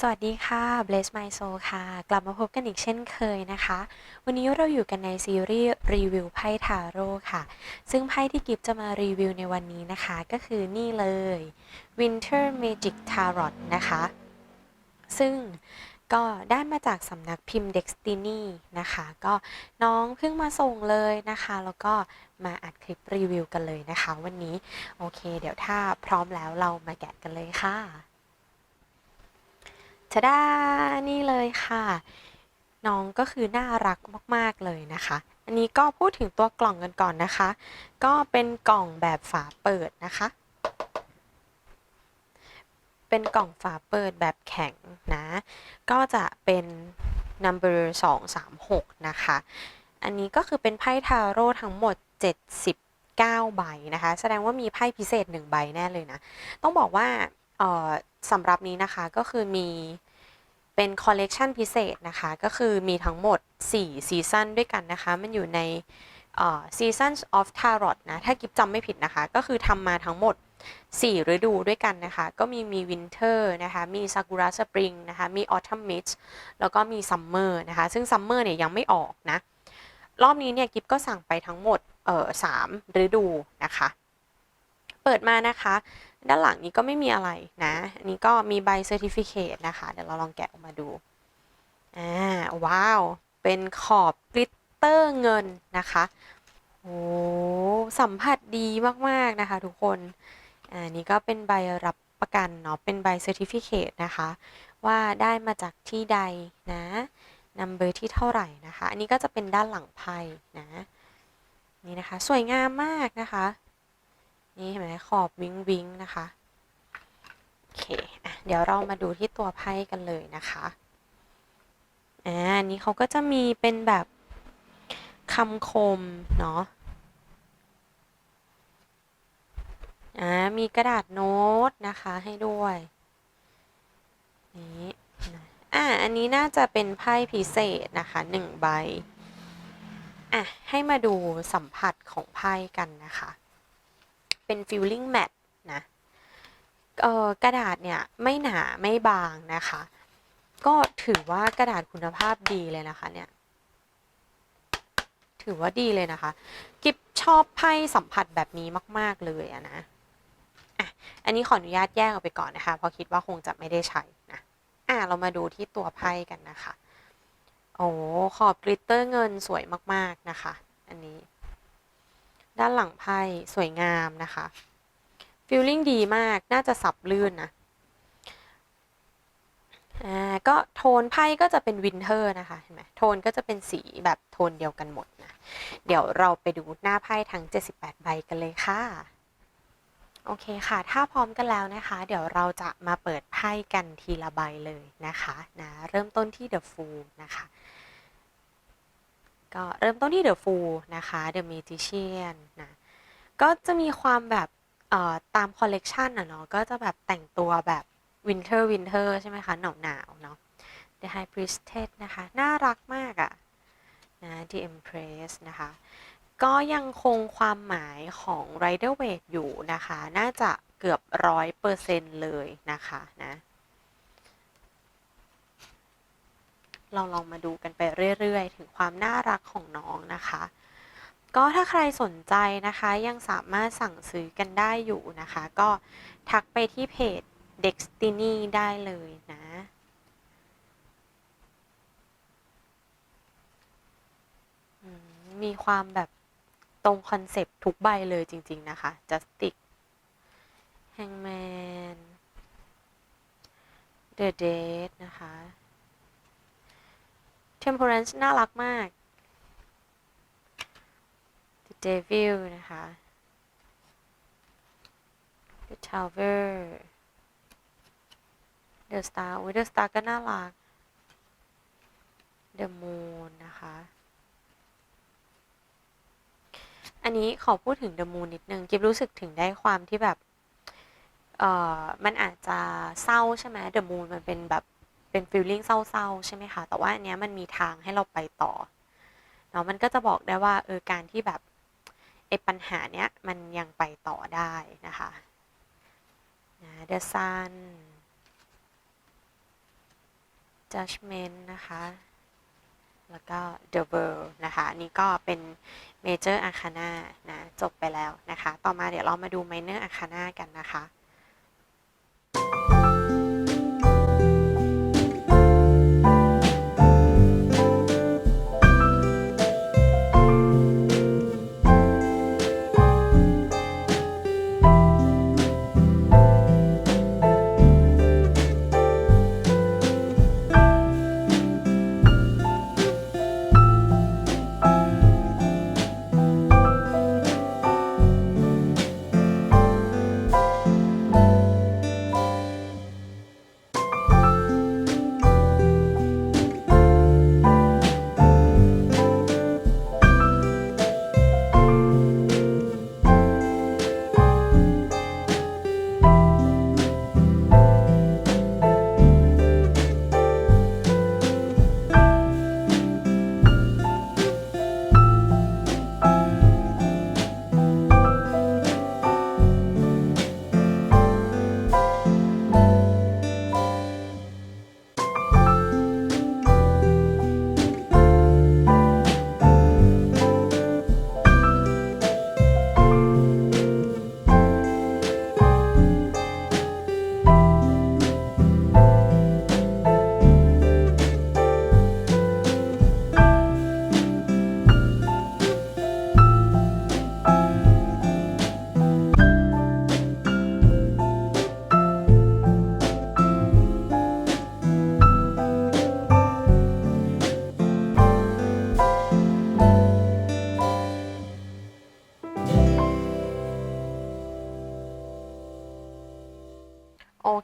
สวัสดีค่ะ Bless My Soul ค่ะ กลับมาพบกันอีกเช่นเคยนะคะ วันนี้เราอยู่กันในซีรีส์รีวิวไพ่ทาโร่ค่ะ ซึ่งไพ่ที่กิฟจะมารีวิวในวันนี้นะคะ ก็คือนี่เลย Winter Magic Tarot นะคะ ซึ่งก็ได้มาจากสำนักพิมพ์ Destiny นะคะ ก็น้องเพิ่งมาส่งเลยนะคะ แล้วก็มาอัดคลิปรีวิวกันเลยนะคะ วันนี้ โอเค เดี๋ยวถ้าพร้อมแล้วเรามาแกะกันเลยค่ะ ชะดานี่เลยค่ะ น้องก็คือน่ารักมาก ๆ เลยนะคะ อันนี้ก็พูดถึงตัวกล่องกันก่อนนะคะ ก็เป็นกล่องแบบฝาเปิดนะคะ เป็นกล่องฝาเปิดแบบแข็งนะ ก็จะเป็น number 236 นะคะ อันนี้ก็คือเป็นไพ่ทาโร่ทั้งหมด 79 ใบนะคะ แสดงว่ามีไพ่พิเศษ 1 ใบแน่เลยนะ ต้องบอกว่าเออ สำหรับนี้นะคะก็คือมีเป็นคอลเลกชันพิเศษนะคะ ก็คือมีทั้งหมด 4 ซีซันด้วยกันนะคะ มันอยู่ในเอ่อ Seasons of Tarot นะ ถ้ากิฟจำไม่ผิดนะคะ ก็คือทำมาทั้งหมด 4 ฤดูด้วยกันนะคะ ก็มีมี Winter นะคะ มี Sakura Spring นะคะ มี Autumn Mist แล้วก็มี Summer นะคะ ซึ่ง Summer เนี่ยยังไม่ออกนะ รอบนี้เนี่ยกิฟก็สั่งไปทั้งหมดเอ่อสามฤดูนะคะ เปิดมานะคะ ด้านหลังนี้ก็ไม่มีอะไรนะ อันนี้ก็มีใบเซอร์ติฟิเคตนะคะ เดี๋ยวเราลองแกะออกมาดูอ่าว้าว เป็นขอบกลิตเตอร์เงินนะคะโอ้สัมผัสดีมาก ๆ นะคะทุกคนอ่านี่ก็เป็นใบรับประกันเนาะ เป็นใบเซอร์ติฟิเคตนะคะ ว่าได้มาจากที่ใดนะนัมเบอร์ที่เท่าไหร่นะคะ อันนี้ก็จะเป็นด้านหลังไพ่นะ นี่นะคะ สวยงามมากนะคะ นี่เห็นไหมขอบวิงวิงนะคะ โอเคอะเดี๋ยวเรามาดูที่ตัวไพ่กันเลยนะคะอ่าอันนี้เขาก็จะมีเป็นแบบคำคม เนาะอ่ามีกระดาษโน้ตนะคะให้ด้วยนี่อ่าอันนี้น่าจะเป็นไพ่พิเศษนะคะหนึ่งใบอะให้มาดูสัมผัสของไพ่กันนะคะ เป็น feeling matte นะกระดาษเนี่ยไม่หนาไม่บางนะคะ ก็ถือว่ากระดาษคุณภาพดีเลยนะคะเนี่ยถือว่าดีเลยนะคะ กิฟชอบไพ่สัมผัสแบบนี้มาก ๆ เลยอะนะอะอันนี้ขออนุญาตแยกออกไปก่อนนะคะ เพราะคิดว่าคงจะไม่ได้ใช้นะอะเรามาดูที่ตัวไพ่กันนะคะ โอ้ขอบกลิตเตอร์เงินสวยมาก ๆ นะคะ ด้านหลังไพ่สวยงามนะคะฟีลลิ่งดีมากน่าจะสับลื่นนะอ่าก็โทนไพ่ก็จะเป็นวินเทอร์นะคะเห็นไหมโทนก็จะเป็นสีแบบโทนเดียวกันหมดนะเดี๋ยวเราไปดูหน้าไพ่ทั้ง 78 ใบกันเลยค่ะโอเคค่ะ ถ้าพร้อมกันแล้วนะคะ เดี๋ยวเราจะมาเปิดไพ่กันทีละใบเลยนะคะนะเริ่มต้นที่ The Fool นะคะ ก็เริ่มต้นที่ The Fool นะคะ The Magician นะก็จะมีความแบบตามคอลเลกชันอะเนาะก็จะแบบแต่งตัวแบบ Winter Winter ใช่ไหมคะ หนาวหนาวเนาะ The High Priestess นะคะ น่ารักมากอะนะ The Empress นะคะ ก็ยังคงความหมายของ Rider Waite อยู่นะคะ น่าจะเกือบร้อยเปอร์เซ็นต์เลยนะคะนะ เราลองมาดูกันไปเรื่อยๆ ถึงความน่ารักของน้องนะคะ ก็ถ้าใครสนใจนะคะยังสามารถสั่งซื้อกันได้อยู่นะคะ ก็ทักไปที่เพจ Destiny ได้เลยนะมีความแบบตรงคอนเซปต์ทุกใบเลยจริง ๆ นะคะ Justic Hangman The Dead นะคะ Temperance น่ารักมาก The Devil นะคะ The Tower The Star อุ้ย The Star ก็น่ารัก The Moon นะคะ อันนี้ขอพูดถึง The Moon นิดนึง กิฟรู้สึกถึงได้ความที่แบบ เอ่อ มันอาจจะเศร้าใช่ไหม The Moon มันเป็นแบบ เป็นฟีลลิ่งเศร้าๆ ใช่ไหมคะ แต่ว่าอันเนี้ยมันมีทางให้เราไปต่อเนาะมันก็จะบอกได้ว่าเออการที่แบบไอ้ปัญหาเนี้ยมันยังไปต่อได้นะคะนะ The Sun judgment นะคะ แล้วก็ the world นะคะอันนี่ก็เป็น major arcana นะ จบไปแล้วนะคะ ต่อมาเดี๋ยวเรามาดู minor arcana กันนะคะ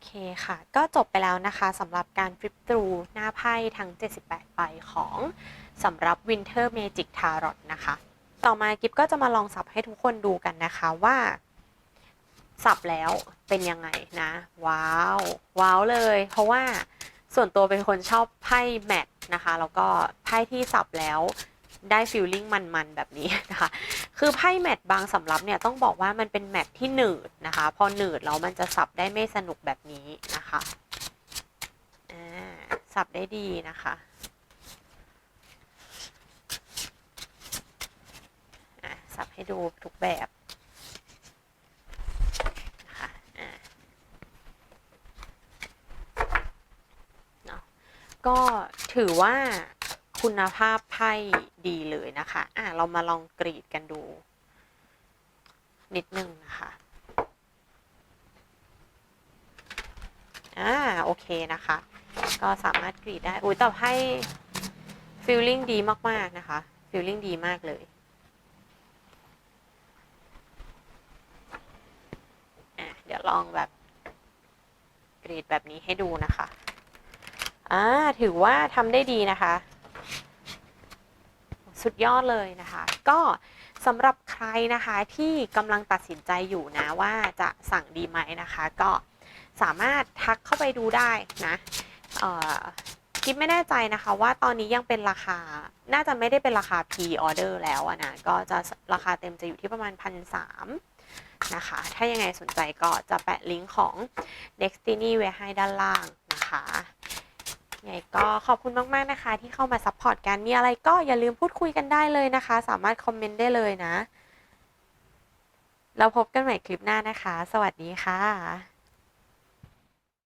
เคค่ะ ก็จบไปแล้วนะคะสำหรับการฟลิป through หน้าไพ่ทั้ง 78 ใบของสำหรับ Winter Magic Tarot นะคะ ต่อมากิฟก็จะมาลองสับให้ทุกคนดูกันนะคะว่า สับแล้วเป็นยังไงนะ ว้าว ว้าวเลย เพราะว่าส่วนตัวเป็นคนชอบไพ่แมทนะคะ แล้วก็ไพ่ที่สับแล้วได้ฟิลลิ่งมันๆ แบบนี้นะคะ คือไพ่แมทบางสำรับเนี่ยต้องบอกว่ามันเป็นแมทที่หนืดนะคะ พอหนืดแล้วมันจะสับได้ไม่สนุกแบบนี้นะคะอ่าสับได้ดีนะคะอะสับให้ดูทุกแบบนะคะอ่าเนาะก็ถือว่าคุณภาพไพ่ ดีเลยนะคะ อะเรามาลองกรีดกันดู นิดนึงนะคะอ่าโอเคนะคะ ก็สามารถกรีดได้อุ้ยแต่ไพ่ฟีลลิ่งดีมาก ๆ นะคะฟีลลิ่งดีมากเลยเดี๋ยวลองแบบกรีดแบบนี้ให้ดูนะคะ อ่า ถือว่าทำได้ดีนะคะ สุดยอดเลยนะคะ ก็สำหรับใครนะคะที่กำลังตัดสินใจอยู่นะว่าจะสั่งดีไหมนะคะ ก็สามารถทักเข้าไปดูได้นะคิดไม่แน่ใจนะคะว่าตอนนี้ยังเป็นราคา น่าจะไม่ได้เป็นราคา P order แล้วนะ ก็จะราคาเต็มจะอยู่ที่ประมาณพันสามนะคะ ถ้ายังไงสนใจก็จะแปะลิงก์ของ Destiny ไว้ให้ด้านล่างนะคะ ยังไงก็ขอบคุณมาก ๆ นะคะ ที่เข้ามาซัพพอร์ตกัน มีอะไรก็อย่าลืมพูดคุยกันได้เลยนะคะ สามารถคอมเมนต์ได้เลยนะ เราพบกันใหม่คลิปหน้านะคะ สวัสดีค่ะ